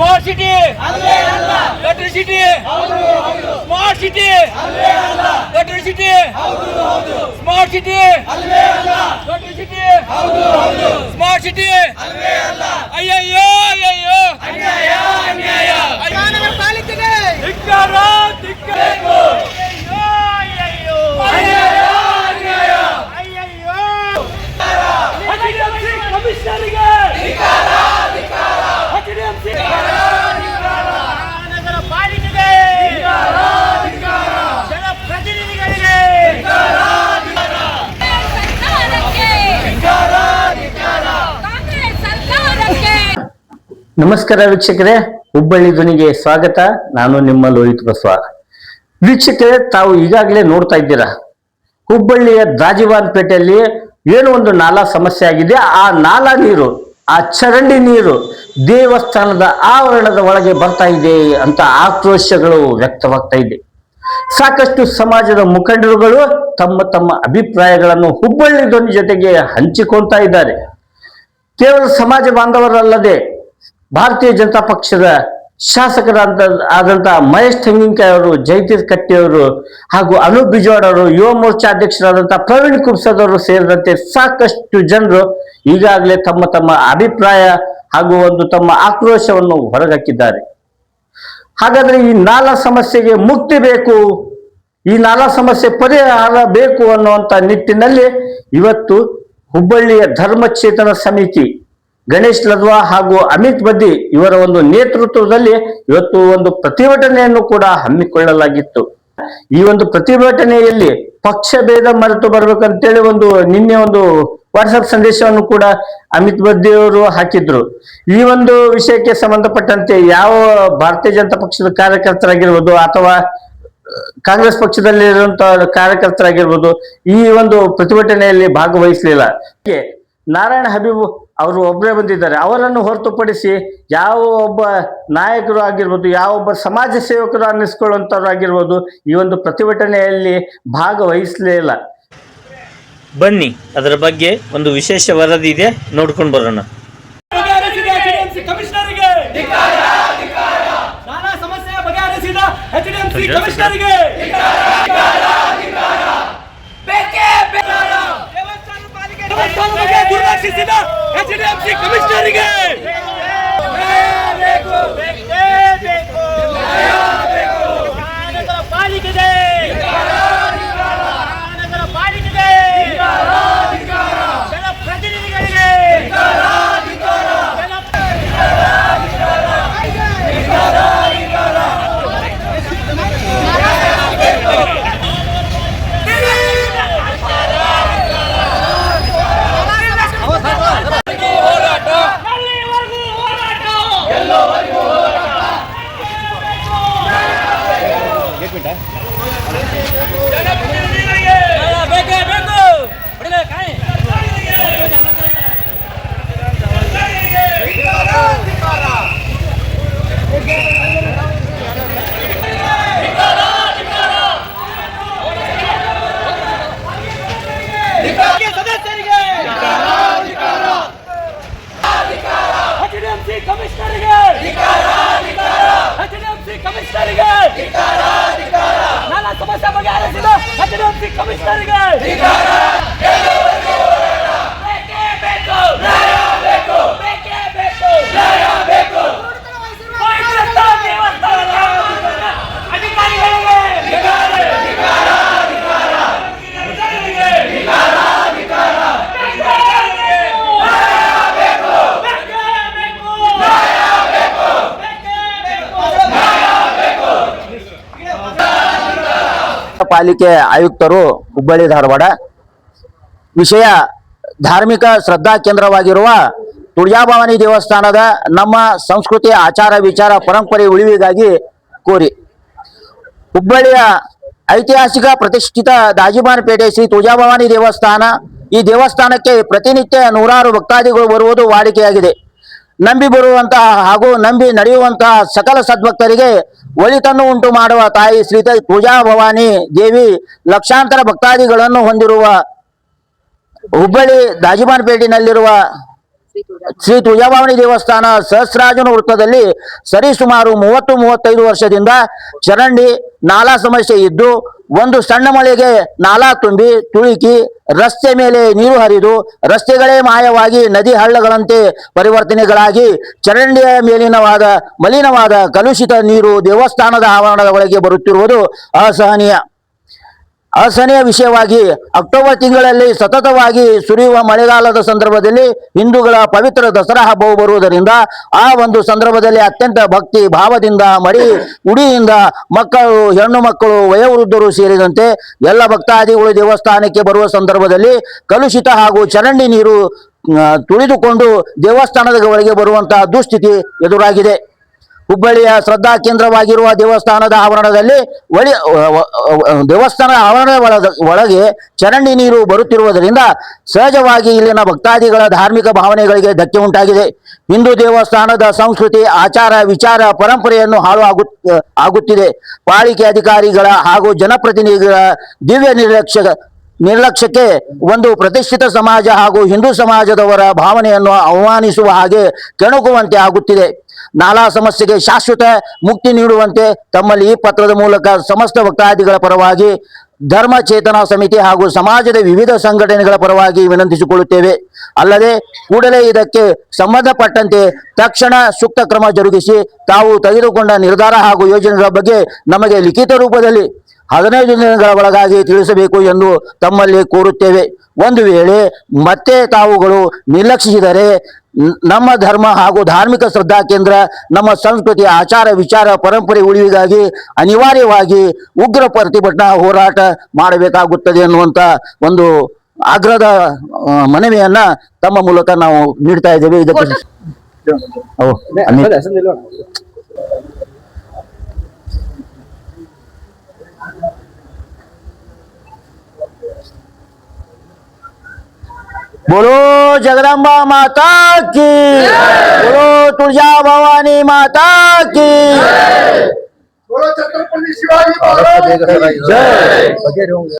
Smart city. Letter city smart city letter city smart city letter city smart city ಅಯ್ಯಯ್ಯೋ. ನಮಸ್ಕಾರ ವೀಕ್ಷಕರೇ, ಹುಬ್ಬಳ್ಳಿ ಧ್ವನಿಗೆ ಸ್ವಾಗತ. ನಾನು ನಿಮ್ಮ ಲೋಹಿತ್ ಬಸವ ವೀಕ್ಷಕರೇ, ತಾವು ಈಗಾಗಲೇ ನೋಡ್ತಾ ಇದ್ದೀರಾ, ಹುಬ್ಬಳ್ಳಿಯ ದಾಜಿವಾನ್ ಪೇಟೆಯಲ್ಲಿ ಏನೋ ಒಂದು ನಾಲಾ ಸಮಸ್ಯೆ ಆಗಿದೆ. ಆ ನಾಲಾ ನೀರು, ಆ ಚರಂಡಿ ನೀರು ದೇವಸ್ಥಾನದ ಆವರಣದ ಒಳಗೆ ಬರ್ತಾ ಇದೆ ಅಂತ ಆಕ್ರೋಶಗಳು ವ್ಯಕ್ತವಾಗ್ತಾ ಇದೆ. ಸಾಕಷ್ಟು ಸಮಾಜದ ಮುಖಂಡರುಗಳು ತಮ್ಮ ತಮ್ಮ ಅಭಿಪ್ರಾಯಗಳನ್ನು ಹುಬ್ಬಳ್ಳಿ ಧ್ವನಿ ಜೊತೆಗೆ ಹಂಚಿಕೊಳ್ತಾ ಇದ್ದಾರೆ. ಕೇವಲ ಸಮಾಜ ಬಾಂಧವರಲ್ಲದೆ ಭಾರತೀಯ ಜನತಾ ಪಕ್ಷದ ಶಾಸಕರಾದ ಆದಂತ ಮಹೇಶ್ ತೆಂಗಿನಕಾಯಿ ಅವರು ಜಯತೀರ್ ಕಟ್ಟಿ ಅವರು ಹಾಗೂ ಅನು ಬಿಜ್ವಾಡ್ ಅವರು, ಯುವ ಮೋರ್ಚಾ ಅಧ್ಯಕ್ಷರಾದಂತಹ ಪ್ರವೀಣ್ ಕುಬ್ಸದ್ ಅವರು ಸೇರಿದಂತೆ ಸಾಕಷ್ಟು ಜನರು ಈಗಾಗಲೇ ತಮ್ಮ ತಮ್ಮ ಅಭಿಪ್ರಾಯ ಹಾಗೂ ಒಂದು ತಮ್ಮ ಆಕ್ರೋಶವನ್ನು ಹೊರಗಾಕಿದ್ದಾರೆ ಹಾಗಾದ್ರೆ ಈ ನಾಲಾ ಸಮಸ್ಯೆಗೆ ಮುಕ್ತಿ ಬೇಕು, ಈ ನಾಲಾ ಸಮಸ್ಯೆ ಪರಿಹಾರ ಬೇಕು ಅನ್ನುವಂತ ನಿಟ್ಟಿನಲ್ಲಿ ಇವತ್ತು ಹುಬ್ಬಳ್ಳಿಯ ಧರ್ಮಚೇತನ ಸಮಿತಿ ಗಣೇಶ್ ಲದ್ವಾ ಹಾಗೂ ಅಮಿತ್ ಬದ್ದಿ ಇವರ ಒಂದು ನೇತೃತ್ವದಲ್ಲಿ ಇವತ್ತು ಒಂದು ಪ್ರತಿಭಟನೆಯನ್ನು ಕೂಡ ಹಮ್ಮಿಕೊಳ್ಳಲಾಗಿತ್ತು. ಈ ಒಂದು ಪ್ರತಿಭಟನೆಯಲ್ಲಿ ಪಕ್ಷ ಭೇದ ಮರೆತು ಬರ್ಬೇಕಂತೇಳಿ ಒಂದು ನಿನ್ನೆ ಒಂದು ವಾಟ್ಸಪ್ ಸಂದೇಶವನ್ನು ಕೂಡ ಅಮಿತ್ ಬದ್ದಿ ಅವರು ಹಾಕಿದ್ರು. ಈ ಒಂದು ವಿಷಯಕ್ಕೆ ಸಂಬಂಧಪಟ್ಟಂತೆ ಯಾವ ಭಾರತೀಯ ಜನತಾ ಪಕ್ಷದ ಕಾರ್ಯಕರ್ತರಾಗಿರ್ಬೋದು ಅಥವಾ ಕಾಂಗ್ರೆಸ್ ಪಕ್ಷದಲ್ಲಿರುವಂತಹ ಕಾರ್ಯಕರ್ತರಾಗಿರ್ಬೋದು ಈ ಒಂದು ಪ್ರತಿಭಟನೆಯಲ್ಲಿ ಭಾಗವಹಿಸಲಿಲ್ಲ. ನಾರಾಯಣ ಹಬೀಬ್ ಅವರು ಒಬ್ಬರೇ ಬಂದಿದ್ದಾರೆ. ಅವರನ್ನು ಹೊರತುಪಡಿಸಿ ಯಾವ ಒಬ್ಬ ನಾಯಕರು ಆಗಿರ್ಬೋದು ಯಾವ ಒಬ್ಬ ಸಮಾಜ ಸೇವಕರು ಅನ್ನಿಸ್ಕೊಳ್ಳುವಂಥವ್ರು ಆಗಿರ್ಬೋದು ಈ ಒಂದು ಪ್ರತಿಭಟನೆಯಲ್ಲಿ ಭಾಗವಹಿಸಲೇ ಇಲ್ಲ. ಬನ್ನಿ ಅದರ ಬಗ್ಗೆ ಒಂದು ವಿಶೇಷ ವರದಿ ಇದೆ ನೋಡ್ಕೊಂಡು ಬರೋಣ. ಕಮಿಷನರಿಗೆ ನಾನಾ ಸಮಸ್ಯೆ ಬಗೆಹರಿಸಿದ HDFC ಕಮಿಷನರ್ಗೆ ಬೇಕೇ ಬೇಕು. ದೇವಸ್ಥಾನ ಪಾಲಿಕೆ ದೇವಸ್ಥಾನ ಬಗ್ಗೆ ದುರ್ಲಕ್ಷಿಸಿದ HDFC ಕಮಿಷನರ್ಗೆ ಬೇಕು ಬೇಕೇ ಬೇಕು ಮಹಾನಗರ ಪಾಲಿಕೆಗೆ ಮಹಾನಗರ ಪಾಲಿಕೆಗೆ ಜನಪ್ರತಿನಿಧಿಗಳಿಗೆ ಜನ ಎಲ್ಲಿವರೆಗೂ ಹೋರಾಟ ಜನಪ್ರತಿನಿಧಿಗಳಿಗೆ ಬೇಕೇ ಬೇಕು ಹೊಡಿಲೆ ಕಾಯಿ ಸದಸ್ಯರಿಗೆ HDFC ಕಮಿಷನರ್ಗೆ HDFC ಕಮಿಷನರ್ಗೆ ನಾನಾ ಸಮಸ್ಯೆ ಬಗೆಹರಿಸಿದ HDFC ಕಮಿಷನರ್ಗೆ ಪಾಲಿಕೆ ಆಯುಕ್ತರು ಹುಬ್ಬಳ್ಳಿ ಧಾರವಾಡ. ವಿಷಯ ಧಾರ್ಮಿಕ ಶ್ರದ್ಧಾ ಕೇಂದ್ರವಾಗಿರುವ ತುಳಜಾಭವಾನಿ ದೇವಸ್ಥಾನದ ನಮ್ಮ ಸಂಸ್ಕೃತಿ ಆಚಾರ ವಿಚಾರ ಪರಂಪರೆ ಉಳಿವಿಗಾಗಿ ಕೋರಿ. ಹುಬ್ಬಳ್ಳಿಯ ಐತಿಹಾಸಿಕ ಪ್ರತಿಷ್ಠಿತ ದಾಜಿಮಾನಪೇಟೆ ಶ್ರೀ ತುಳಜಾಭವಾನಿ ದೇವಸ್ಥಾನ ಈ ದೇವಸ್ಥಾನಕ್ಕೆ ಪ್ರತಿನಿತ್ಯ ನೂರಾರು ಭಕ್ತಾದಿಗಳು ಬರುವುದು ವಾಡಿಕೆಯಾಗಿದೆ. ನಂಬಿ ಬರುವಂತಹ ಹಾಗೂ ನಂಬಿ ನಡೆಯುವಂತಹ ಸಕಲ ಸದ್ಭಕ್ತರಿಗೆ ಒಳಿತನ್ನು ಉಂಟು ಮಾಡುವ ತಾಯಿ ಶ್ರೀತ ಪೂಜಾ ಭವಾನಿ ದೇವಿ ಲಕ್ಷಾಂತರ ಭಕ್ತಾದಿಗಳನ್ನು ಹೊಂದಿರುವ ಹುಬ್ಬಳ್ಳಿ ದಾಜಿಮಾನಪೇಟೆನಲ್ಲಿರುವ ಶ್ರೀ ತುಳಜಾಭವಾನಿ ದೇವಸ್ಥಾನ ಸಹಸ್ರಾಜನ ವೃತ್ತದಲ್ಲಿ ಸರಿಸುಮಾರು ಮೂವತ್ತು, ಮೂವತ್ತೈದು ವರ್ಷದಿಂದ ಚರಂಡಿ ನಾಲಾ ಸಮಸ್ಯೆ ಇದ್ದು, ಒಂದು ಸಣ್ಣ ಮಳೆಗೆ ನಾಲಾ ತುಂಬಿ ತುಳುಕಿ ರಸ್ತೆ ಮೇಲೆ ನೀರು ಹರಿದು ರಸ್ತೆಗಳೇ ಮಾಯವಾಗಿ ನದಿ ಹಳ್ಳಗಳಂತೆ ಪರಿವರ್ತನೆಗಳಾಗಿ ಚರಂಡಿಯ ಮೇಲಿನವಾದ, ಮಲಿನವಾದ ಕಲುಷಿತ ನೀರು ದೇವಸ್ಥಾನದ ಆವರಣದ ಒಳಗೆ ಬರುತ್ತಿರುವುದು ಅಸಹನೀಯ. ಅಸಹನೀಯ ವಿಷಯವಾಗಿ ಅಕ್ಟೋಬರ್ ತಿಂಗಳಲ್ಲಿ ಸತತವಾಗಿ ಸುರಿಯುವ ಮಳೆಗಾಲದ ಸಂದರ್ಭದಲ್ಲಿ ಹಿಂದೂಗಳ ಪವಿತ್ರ ದಸರಾ ಹಬ್ಬವು ಬರುವುದರಿಂದ ಆ ಒಂದು ಸಂದರ್ಭದಲ್ಲಿ ಅತ್ಯಂತ ಭಕ್ತಿ ಭಾವದಿಂದ ಮರಿ ಉಡಿಯಿಂದ ಮಕ್ಕಳು, ಹೆಣ್ಣು ಮಕ್ಕಳು, ವಯೋವೃದ್ಧರು ಸೇರಿದಂತೆ ಎಲ್ಲ ಭಕ್ತಾದಿಗಳು ದೇವಸ್ಥಾನಕ್ಕೆ ಬರುವ ಸಂದರ್ಭದಲ್ಲಿ ಕಲುಷಿತ ಹಾಗೂ ಚರಂಡಿ ನೀರು ತುಳಿದುಕೊಂಡು ದೇವಸ್ಥಾನದ ಒಳಗೆ ಬರುವಂತಹ ದುಸ್ಥಿತಿ ಎದುರಾಗಿದೆ. ಹುಬ್ಬಳ್ಳಿಯ ಶ್ರದ್ಧಾ ಕೇಂದ್ರವಾಗಿರುವ ದೇವಸ್ಥಾನದ ಆವರಣದಲ್ಲಿ ಒಳಿ ದೇವಸ್ಥಾನದ ಒಳಗ ಒಳಗೆ ಚರಂಡಿ ನೀರು ಬರುತ್ತಿರುವುದರಿಂದ ಸಹಜವಾಗಿ ಇಲ್ಲಿನ ಭಕ್ತಾದಿಗಳ ಧಾರ್ಮಿಕ ಭಾವನೆಗಳಿಗೆ ಧಕ್ಕೆ ಉಂಟಾಗಿದೆ. ಹಿಂದೂ ದೇವಸ್ಥಾನದ ಸಂಸ್ಕೃತಿ, ಆಚಾರ, ವಿಚಾರ, ಪರಂಪರೆಯನ್ನು ಹಾಳು ಆಗು ಆಗುತ್ತಿದೆ. ಪಾಲಿಕೆ ಅಧಿಕಾರಿಗಳ ಹಾಗೂ ಜನಪ್ರತಿನಿಧಿಗಳ ದಿವ್ಯ ನಿರ್ಲಕ್ಷ್ಯ ನಿರ್ಲಕ್ಷ್ಯಕ್ಕೆ ಒಂದು ಪ್ರತಿಷ್ಠಿತ ಸಮಾಜ ಹಾಗೂ ಹಿಂದೂ ಸಮಾಜದವರ ಭಾವನೆಯನ್ನು ಅವಮಾನಿಸುವ ಹಾಗೆ ಕೆಣಕುವಂತೆ ಆಗುತ್ತಿದೆ. ನಾಲಾ ಸಮಸ್ಯೆಗೆ ಶಾಶ್ವತ ಮುಕ್ತಿ ನೀಡುವಂತೆ ತಮ್ಮಲ್ಲಿ ಈ ಪತ್ರದ ಮೂಲಕ ಸಮಸ್ತ ಭಕ್ತಾದಿಗಳ ಪರವಾಗಿ ಧರ್ಮ ಚೇತನಾ ಸಮಿತಿ ಹಾಗೂ ಸಮಾಜದ ವಿವಿಧ ಸಂಘಟನೆಗಳ ಪರವಾಗಿ ವಿನಂತಿಸಿಕೊಳ್ಳುತ್ತೇವೆ. ಅಲ್ಲದೆ ಕೂಡಲೇ ಇದಕ್ಕೆ ಸಂಬಂಧಪಟ್ಟಂತೆ ತಕ್ಷಣ ಸೂಕ್ತ ಕ್ರಮ ಜರುಗಿಸಿ ತಾವು ತೆಗೆದುಕೊಂಡ ನಿರ್ಧಾರ ಹಾಗೂ ಯೋಜನೆಗಳ ಬಗ್ಗೆ ನಮಗೆ ಲಿಖಿತ ರೂಪದಲ್ಲಿ ಹದಿನೈದು ದಿನಗಳ ಒಳಗಾಗಿ ತಿಳಿಸಬೇಕು ಎಂದು ತಮ್ಮಲ್ಲಿ ಕೋರುತ್ತೇವೆ. ಒಂದು ವೇಳೆ ಮತ್ತೆ ತಾವುಗಳು ನಿರ್ಲಕ್ಷಿಸಿದರೆ ನಮ್ಮ ಧರ್ಮ ಹಾಗೂ ಧಾರ್ಮಿಕ ಶ್ರದ್ಧಾ ಕೇಂದ್ರ ನಮ್ಮ ಸಂಸ್ಕೃತಿ ಆಚಾರ ವಿಚಾರ ಪರಂಪರೆ ಉಳಿವಿಗಾಗಿ ಅನಿವಾರ್ಯವಾಗಿ ಉಗ್ರ ಪ್ರತಿಭಟನಾ ಹೋರಾಟ ಮಾಡಬೇಕಾಗುತ್ತದೆ ಅನ್ನುವಂತ ಒಂದು ಆಗ್ರಹದ ಮನವಿಯನ್ನ ತಮ್ಮ ಮೂಲಕ ನಾವು ನೀಡ್ತಾ ಇದ್ದೇವೆ. ಇದಕ್ಕೆ बोलो जगदम्बा माता की। बोलो तुलजा भवानी माता की। बोलो छत्रपती शिवाजी महाराज जय।